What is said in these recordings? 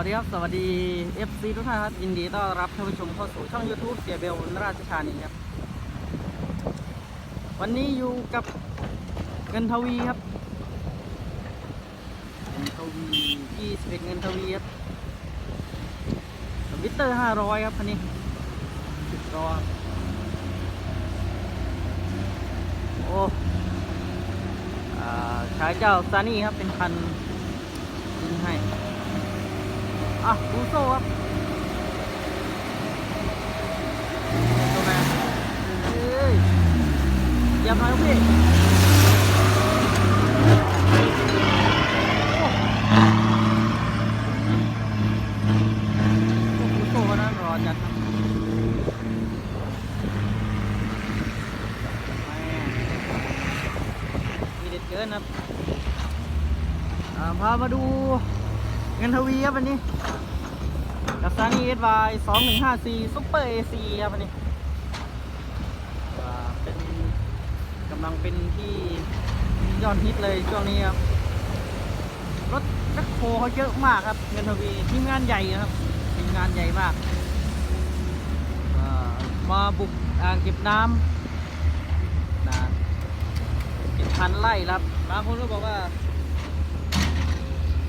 วัสดีครับ สวัสดี FC ทุกท่านครับยินดีต้อนรับท่านผู้ชมเข้าสู่ช่อง YouTube เสียเบลราชธานีครับ วันนี้อยู่กับเงินทวีครับเงินทวี21เงินทวีครับวิตเตอร์ 500 ครับคันนี้สิบล้อโอ้อ่าใช้เจ้าซานี่ครับเป็นคันยิงให้ อะดูโซครับตัวแมนเอ้ยเยับหน่ยพี่โอ้โอ้ดูโซ่นะรอจัดครับแม่มีเด็ดเกินครับพามาดู เงินทวีครับวันนี้กับซานีเอสวายสองหนึ่งห้าสี่ซุปเปอร์เอซีครับวันนี้เป็นกำลังเป็นที่ยอดฮิตเลยช่วงนี้ครับ รถแบ็คโฮเขาเยอะมากครับ เงินทวีทีมงานใหญ่ครับทีมงานใหญ่มากมาบุกอ่างเก็บน้ำนะเป็นพันไร่ครับบางคนก็บอกว่า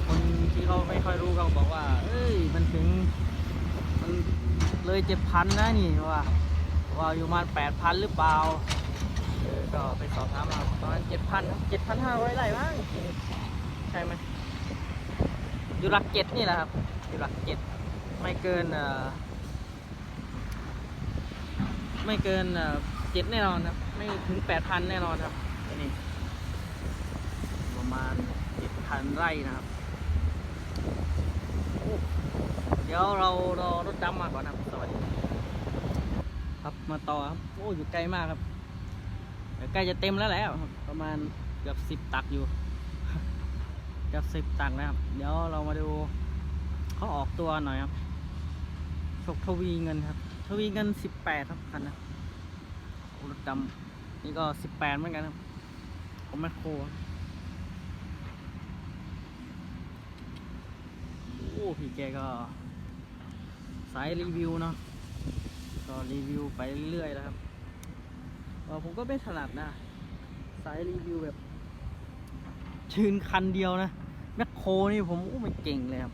คนที่เขาไม่ค่อยรู้เขาบอกว่า เอ้ย มันถึง มันเลยเจ็ดพันนะนี่ว่าว่าอยู่มาแปดพันหรือเปล่า ก็ไปสอบถามมาประมาณเจ็ดพันเจ็ดพันห้าร้อยไร่มั้งใช่ไหมอยู่หลักเจ็ดนี่แหละครับอยู่หลักเจ็ดไม่เกินเออไม่เกินเออเจ็ดแน่นอนครับ ไม่ถึงแปดพันแน่นอนครับนนี่ประมาณเจ็ดพันไร่นะครับ เดี๋ยวเรารอรถดำมาก่อนนะครับสวัสดีครับมาต่อครับ โอ้อยู่ไกลมากครับใกล้จะเต็มแล้วแหละครับประมาณเกือบสิบตักอยู่เกือบสิบตักนะครับ เดี๋ยวเรามาดูเขาออกตัวหน่อยครับชคทวีเงินครับ ทวีเงินสิบแปดครับคันนะรถดำนี่ก็สิบแปดเหมือนกันครับผมแมคโครครับ โอ้ พี่แกก็ สายรีวิวเนาะก็รีวิวไปเรื่อยๆแล้วครับเออผมก็ไม่ถนัดนะ สายรีวิวแบบ ชืนคันเดียวนะแมคโครนี่ผมอู้ไม่เก่งเลยครับ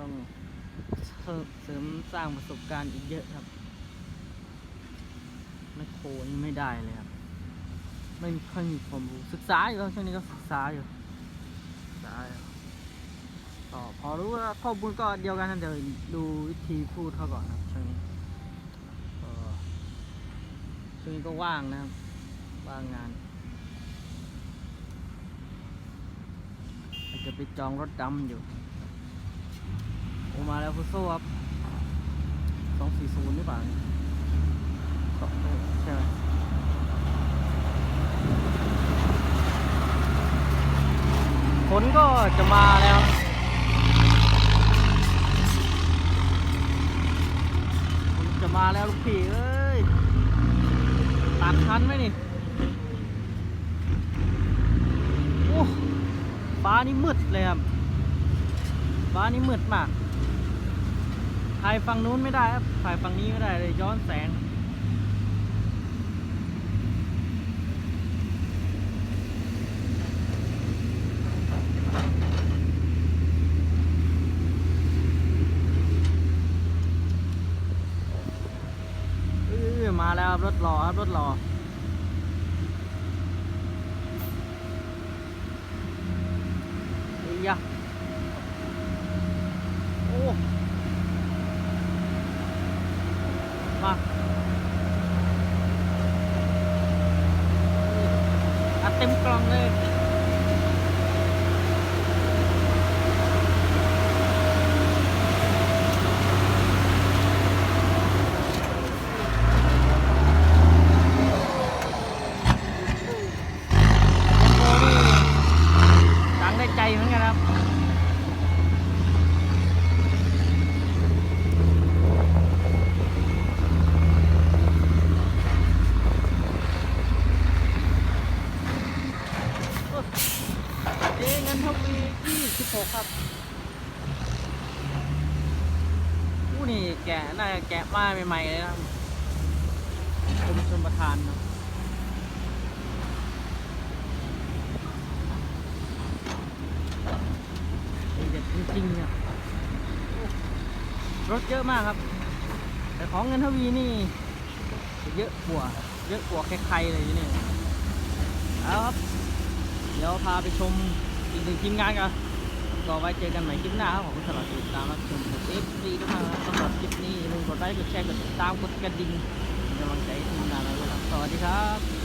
ต้องเสริมสร้างประสบการณ์อีกเยอะครับแมคโครนี่ไม่ได้เลยครับ ไม่ค่อยมีความรู้ศึกษาอยู่ช่วงนี้ก็ศึกษาอยู่ศึกษาอยู่ พอรู้ว่าข้อมูลก็เดียวกันนะเดี๋ยวดูวิธีพูดเขาก่อนนะครับช่วงนี้ช่วงนี้ก็ว่างนะครับ ว่างงานจะไปจองรถดำอยู่โอมาแล้วฟุโซ่ครับสองสี่ศูนย์หรือเปล่าก็เออใช่ไหมผลก็จะมาแล้ว ผมจะมา แล้วลูกพี่เอ้ยตัดทันไหมนี่โอ้ฟ้านี่มืดเลยครับฟ้านี่มืดมากถ่ายฝั่งนู้นไม่ได้ครับถ่ายฝั่งนี้ไม่ได้เลยย้อนแสง เออ มาแล้วครับรถหล่อครับรถหล่อเฮ้ยยะโอ้มาอัดเต็มกล่องเลย โอ้นี่ดังได้ใจเหมือนกันครับ เอ๊เงินทวีที่16ครับอู้นี่แกะน่าจะแกะมาใหม่ๆเลยนะกรมชนประทานเนาะเด็ดจริงๆเนี่ยรถเยอะมากครับ แต่ของเงินทวีนี่เยอะกว่าเยอะกว่าใครๆเลยที่นี่เอาครับ เดี๋ยวพาไปชม อีกหนึ่งทีมงานกันก็ไว้เจอกันใหม่คลิปหน้าครับผมสำหรับติดตามรับชมเอฟซีทุกท่านะสำหรับคลิปนี้อย่าลืมกดไลค์กดแชร์กดติดตามกดกระดิ่งเป็นกำลังใจให้ทีมงานเราด้วยครับสวัสดีครับ